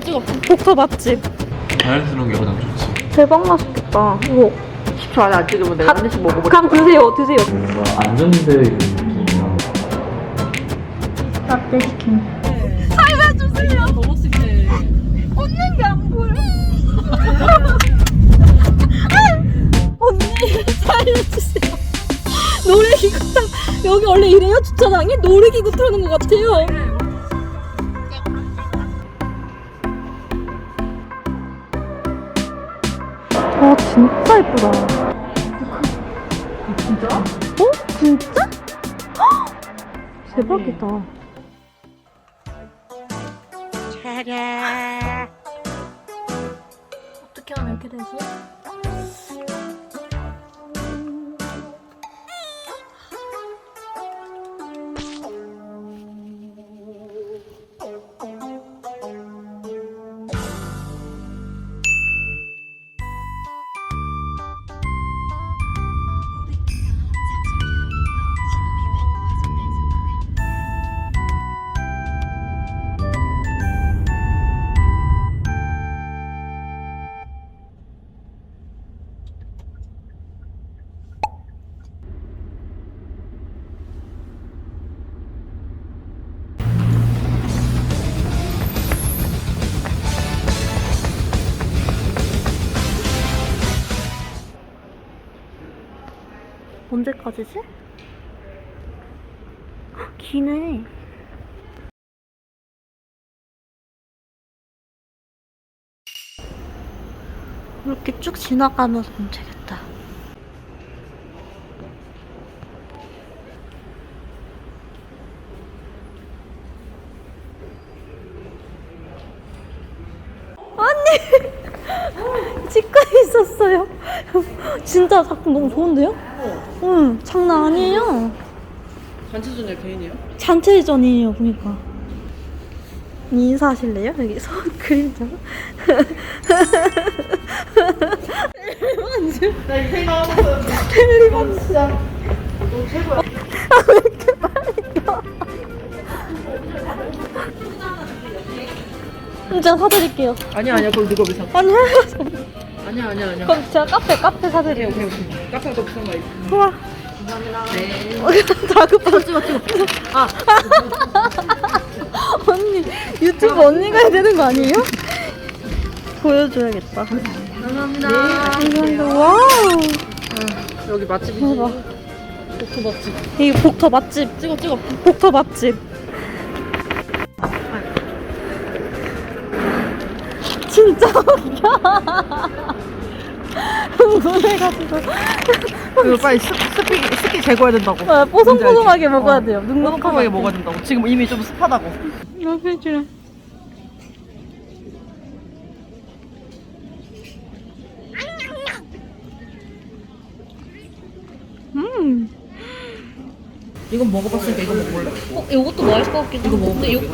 찍어 찍어. 복터 맛집. 자연스러운 게 가장 좋지. 대박 맛있겠다. 이거 10초 안에 안 찍으면 내가 한 입씩 먹어버려. 그냥 드세요 드세요. 뭔가 있는 느낌이야. 라떼 치킨. 살려주세요. 먹었을 때 웃는 게 안 보여. 언니 살려주세요. 놀이기구 타 여기 원래 이래요? 주차장이? 놀이기구 타는 것 같아요 진짜 예쁘다 진짜? 어? 진짜? 헉! 대박이다 어떻게 하면 이렇게 되지? 언제까지지? 헉, 기네. 이렇게 쭉 지나가면서 보면 되겠다. 언니! 치과에 있었어요. 진짜 작품 너무 좋은데요? 응, 장난 아니에요. 단체전에 개인이요? 잔체전이에요, 보니까. 인사하실래요? 여기 손 그림자. 나 인생 나왔어. 텔리반지. 진짜. 너 최고야. 아, 왜 이렇게 빨리 가? 진짜 사드릴게요. 아니야 아니야 그걸 누가 비상? 아니, 아니야 아니야 아니야. 그럼 제가 카페, 카페 사드릴게요. 오케이 오케이. 카페가 비싼 거 있어. 우와. 감사합니다. 네. 다급하고 찍어, 찍어. 아 언니, 유튜브 언니가 해야 되는 거 아니에요? 보여줘야겠다. 감사합니다. 감사합니다. 와우. 여기 맛집이지. 대박. 복토 맛집. 이 복터 맛집. 찍어, 찍어. 복터 맛집. 진짜 웃겨. 흥분해가지고. 이거 빨리 습, 습기 습기 제거해야 된다고. 아, 뽀송뽀송하게? 먹어야 어. 돼요. 눅눅하게 뽀송뽀송하게 먹어야 된다고. 지금 이미 좀 습하다고. 이렇게 해주래. 음. 이건 먹어봤으니까 이거 먹어볼래? 어, 이것도 맛있을 것 같기도 이거 하고. 먹어볼래? 이거-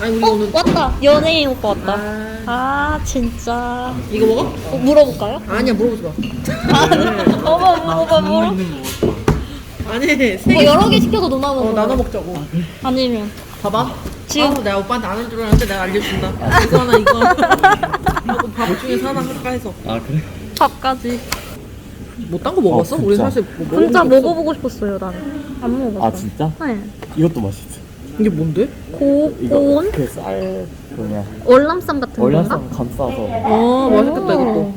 아니 우리 어, 오늘 왔다. 연예인 오빠 왔다. 아, 아, 진짜. 이거 먹어? 어, 물어볼까요? 아니야 물어보지 마. 어머, 물어봐, 물어. 아니 세 뭐 개. 여러 개 시켜서 누나 먹어. 어 나눠 먹자고. 아니면 봐봐. 지금- 지금 내가 오빠한테 안 할 줄 알았는데 내가 알려준다. 이거 하나 이거. 하고 밥 중에서 하나 할까 해서. 아 그래? 밥까지. 뭐딴 거 먹었어? 어, 우리 진짜. 사실 뭐 먹어본 진짜 없어. 먹어보고 싶었어요, 나는. 안 먹어봤어. 아 진짜? 네. 이것도 맛있어. 이게 뭔데? 고온? 그쌀 뭐냐 월남쌈 같은 건가? 월남쌈 감싸서. 아 맛있겠다 이것도.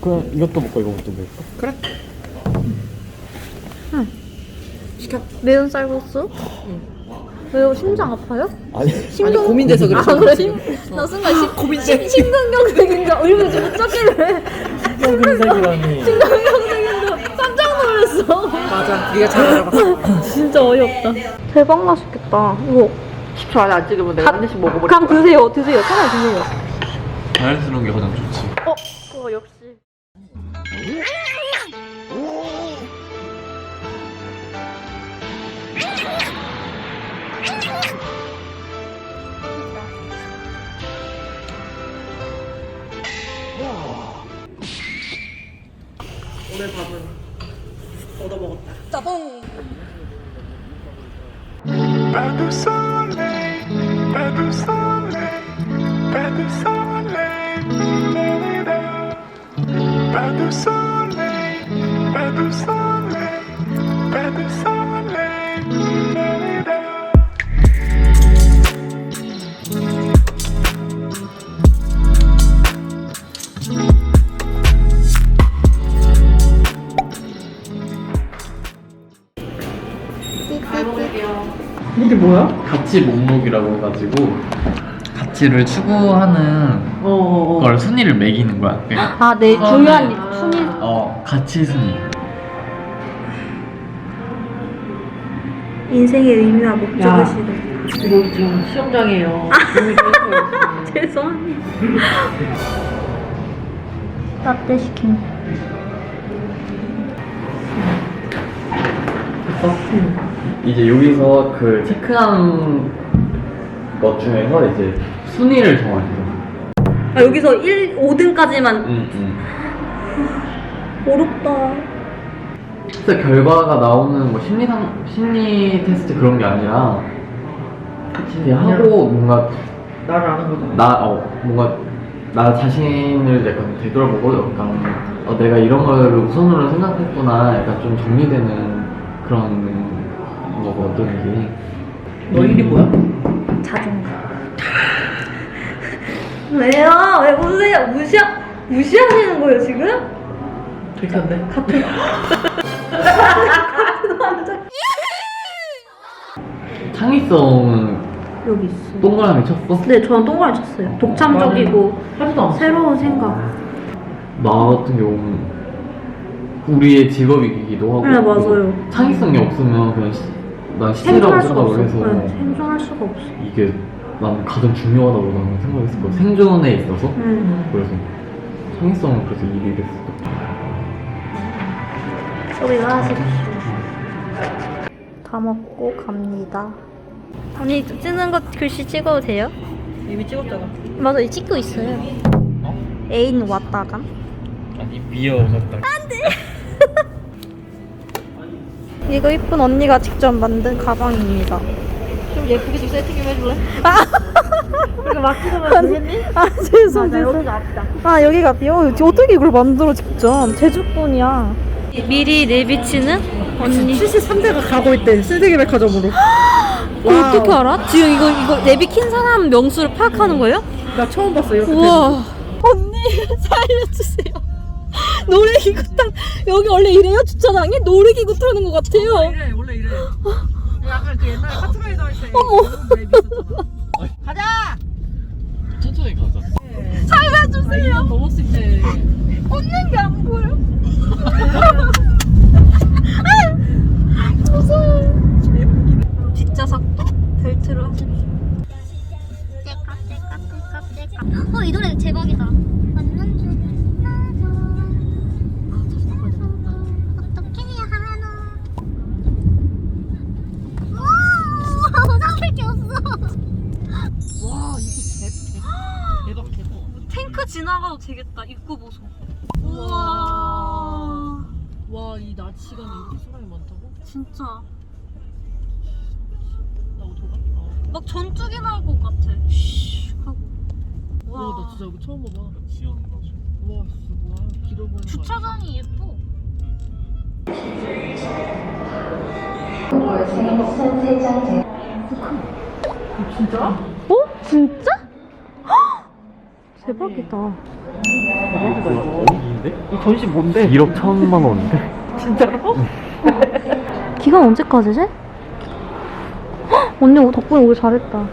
그럼 이것도 먹고 이것도 먹고. 그래. 시켜. 매운 쌀국수? 왜요? 심장 아파요? 아니 아니 고민돼서 그래. 아 그래? 심, 나 순간 심, 심, 심근경색인 줄 우리 집 어쩌길래 검색이라니. 심근경색인 줄 놀랐어 맞아. 네가 잘 알아봤어. 진짜 어이없다 대박 맛있겠다 이거 10초 안에 안 찍으면 내가 한 입씩 먹어버려. 그냥 드세요 드세요 차라리 드세요 자연스러운 게 가장 좋지. 어? 그거 역시 오늘 밥은 Boom! Pas de soleil, pas de soleil, pas de soleil, pas de soleil, pas de soleil, pas de soleil. 가치 목록이라고 해가지고 가치를 추구하는 어 어 어 걸 순위를 매기는 거야. 그냥 아, 네, 아, 중요한 네. 순위. 어 가치 순위. 인생의 의미와 야. 목적을 실어. 이거 지금 좀 해줘요 죄송합니다. 라떼 시킨. 이제 여기서 그 체크한 것 중에서 이제 순위를 정하는 거야. 아, 여기서 1, 5등까지만 응, 응. 어렵다. 진짜 결과가 나오는 뭐 심리상 심리 테스트 그런 게 아니라 진짜 하고 뭔가 나를 아는 거잖아 나 어 뭔가 나 자신을 약간 되돌아보고 약간 어, 내가 이런 걸 우선으로 생각했구나 약간 좀 정리되는 그런 거거든 이게 너 일이 뭐야? 자존감. 왜요? 왜 보세요? 무시하, 무시하시는 거예요, 지금? 들켰네 같은. 창의성은 여기 있어. 동그라미 쳤어? 네, 저는 동그라미 쳤어요. 독창적이고 하지도 않았어 새로운 생각. 나 같은 경우는 우리의 직업이기도 하고 네, 맞아요. 창의성이 없으면 그냥 시, 생존할 수가 없어. 생각을 해서 네, 생존할 수가 없어. 이게 난 가장 중요하다고 나는 생각했을 거야 생존에 있어서 음. 그래서 창의성은 그래서 1위를 했어 소리가 하십시오. 다 먹고 갑니다. 언니 찍는 거 글씨 찍어도 돼요? 이미 찍었잖아 맞아, 찍고 있어요. 애인 왔다가. 아니 미어 같다 이거 이쁜 언니가 직접 만든 가방입니다. 좀 예쁘게 좀 세팅 좀 해줄래? 이거 막 찍으면 되겠니? 아 죄송 죄송. 앞이다 아 여기가 어, 어떻게 이걸 만들어 직접 제주꾼이야. 미리 내비치는 언니. 73대가 가고 있대 신세계 백화점으로 그거 어떻게 알아? 지금 이거 이거 내비 킨 사람 명수를 파악하는 거예요? 나 처음 봤어 이렇게 우와. 언니 살려주세요. 놀이기구 타 여기 원래 이래요 주차장이 놀이기구 타는 것 같아요. 이래 원래 이래 약간 그 옛날에 카트라이더 할때 어머. 가자 천천히 가자 살려주세요. 넘었을 때 얻는 게 안 보여. 무서워. 뒷좌석도. 어, 이 노래 대박이다. 와 이거 대박 대박 탱크 지나가도 되겠다. 입구 보소. 우와 우와. 와이 낮 시간에 이렇게 사람이 많다고? 진짜. 나 어떡하? 아. 막 전투기 나올 것 같아. 쉬 하고. 와, 나 진짜 이거 처음 봐봐. 지어는 거죠 와, 진짜 뭐야? 길어 보이는 거 주차장이 예뻐. 진짜? 어? 진짜? 헉! 대박이다. 대박이다 이거. 인데 이 전시 뭔데? 1억 1천만 원인데? 진짜로? 기간 언제까지지? 헉! 언니 덕분에 오길 잘했다.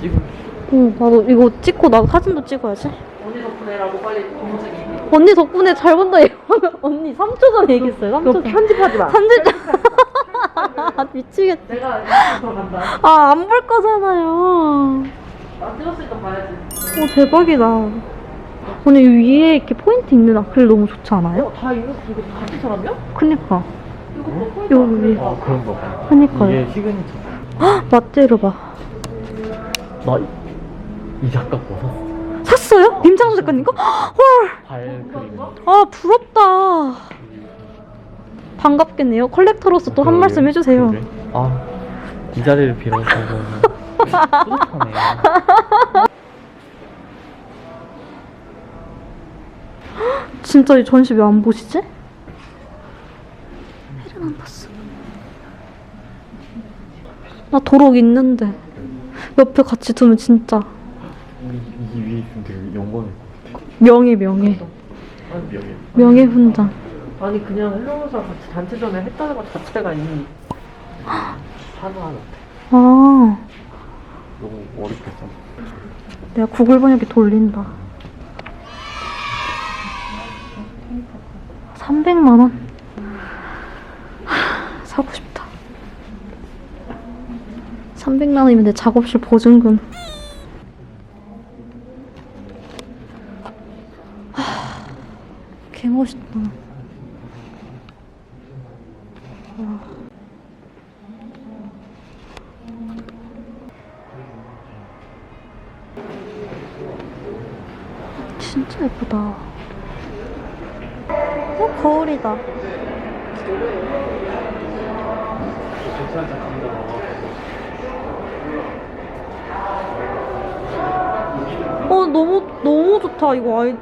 찍어 응, 나도 이거 찍고 나도 사진도 찍어야지. 언니 덕분에라고 빨리 얘기해. 언니 덕분에 잘 본다 얘기하면 언니 3초 전에 얘기했어요. 3초 너 전. 편집하지 마. 편집 미치겠다. 내가 이거 들어간다. 아, 안 볼 거잖아요. 나 찍었으니까 봐야지. 오, 대박이다. 언니 이 위에 이렇게 포인트 있는 아크릴 너무 좋지 않아요? 어, 다 이거 이거 같은 사람이야? 그니까. 이거 뭐 포인트 여기 위에. 아 그런가 봐 그니까요. 이게 시그니처 헉, 라떼를 봐. 나 이 작가 뭐 샀어 샀어요? 임창수 작가님 거? 헐. 발 그림 아, 부럽다. 반갑겠네요. 컬렉터로서 또 한 그러게, 말씀 해주세요. 그러게. 아, 이 자리를 빌어서 뿌듯하네. 진 진짜 이 전시 왜 안 보시지? 해를 안 봤어. 나 도록 있는데 옆에 같이 두면 진짜 이 위에 있으면 되게 영광일 것 명예 명예 같아. 명예. 명예 훈장. 아니 그냥 헬로우사 같이 단체전에 했다는 것 자체가 이미 하나하나 아 너무 어렵겠어. 내가 구글 번역기 돌린다. 300만 원. 하, 사고 싶다. 300만 원이면 내 작업실 보증금. 하, 개 멋있다. 예쁘다. 어, 거울이다. 어, 너무, 너무 좋다. 이거 아이,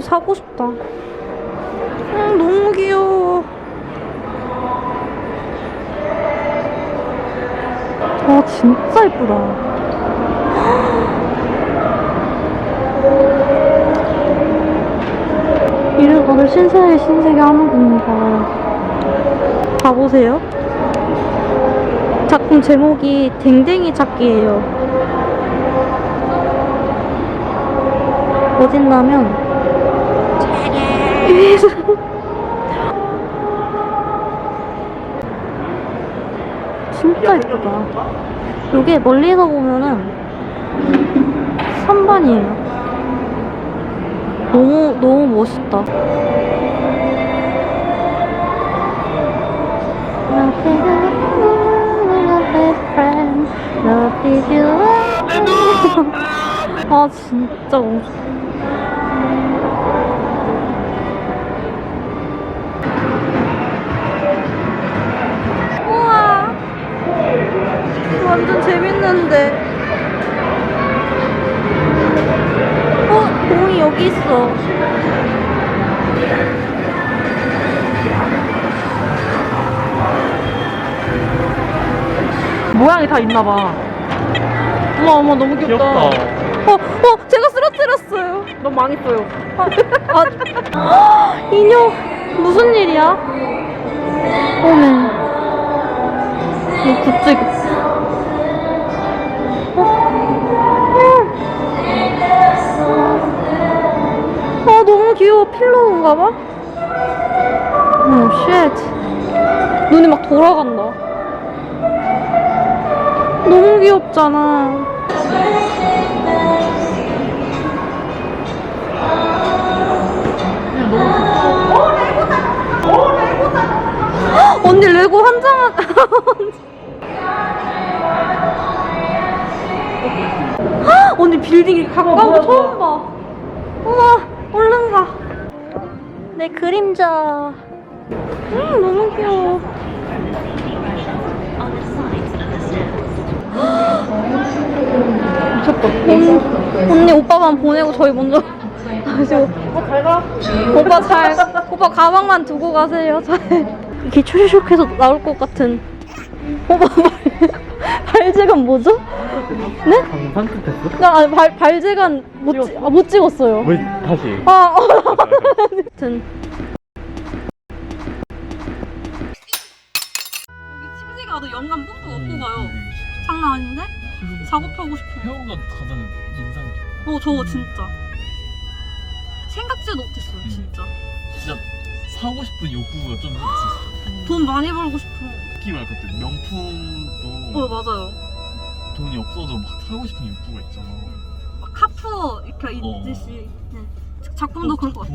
사고 싶다. 음, 너무 귀여워. 와, 진짜 예쁘다. 이를 오늘 신세의 신세계 하는군가 봐보세요. 작품 제목이 댕댕이 찾기예요. 위에서 진짜 예쁘다. 이게 멀리서 보면은 선반이에요. 너무 너무 멋있다. 아 진짜 좋다. 우와 완전 재밌는데 공이 여기 있어 모양이 다 있나봐. 어머 어머 너무 귀엽다. 어, 어, 제가 쓰러뜨렸어요. 너무 망했어요. 아, 아, 인형 무슨 일이야? 어메. 이 굿즈. 너무 귀여워 필로우인가 봐. 오 쉣. 눈이 막 돌아간다. 너무 귀엽잖아. 언니 레고 한 장한 언니 빌딩 이렇게 가까운 거 처음 봐 우와 내 그림자 음 너무 귀여워 미쳤다 언니, 언니 오빠만 보내고 저희 먼저 가시고 오빠 잘가 오빠 잘 오빠 가방만 두고 가세요 잘 이렇게 추르륵해서 나올 것 같은 오빠 발, 발재간 뭐죠? 네? 방금 산뜻했어? 나 아니, 발, 발재간 못, 찍- 아, 못 찍었어요 왜 다시? 아, 어. 아무튼 여기 침대 가도 영감 뿜도 얻고 가요 장난 아닌데? 작업하고 싶어 혜호가 가장 인상 깊어. 어 저거 진짜 생각지도 못했어요 진짜 진짜 사고 싶은 욕구가 좀 있었어. 돈 많이 벌고 싶어 특히 말할 것들 명품도 어 맞아요 돈이 없어도 막 사고 싶은 욕구가 있잖아. 막 카푸어 이렇게 어. 있듯이 네. 작품도 그럴 것 같아.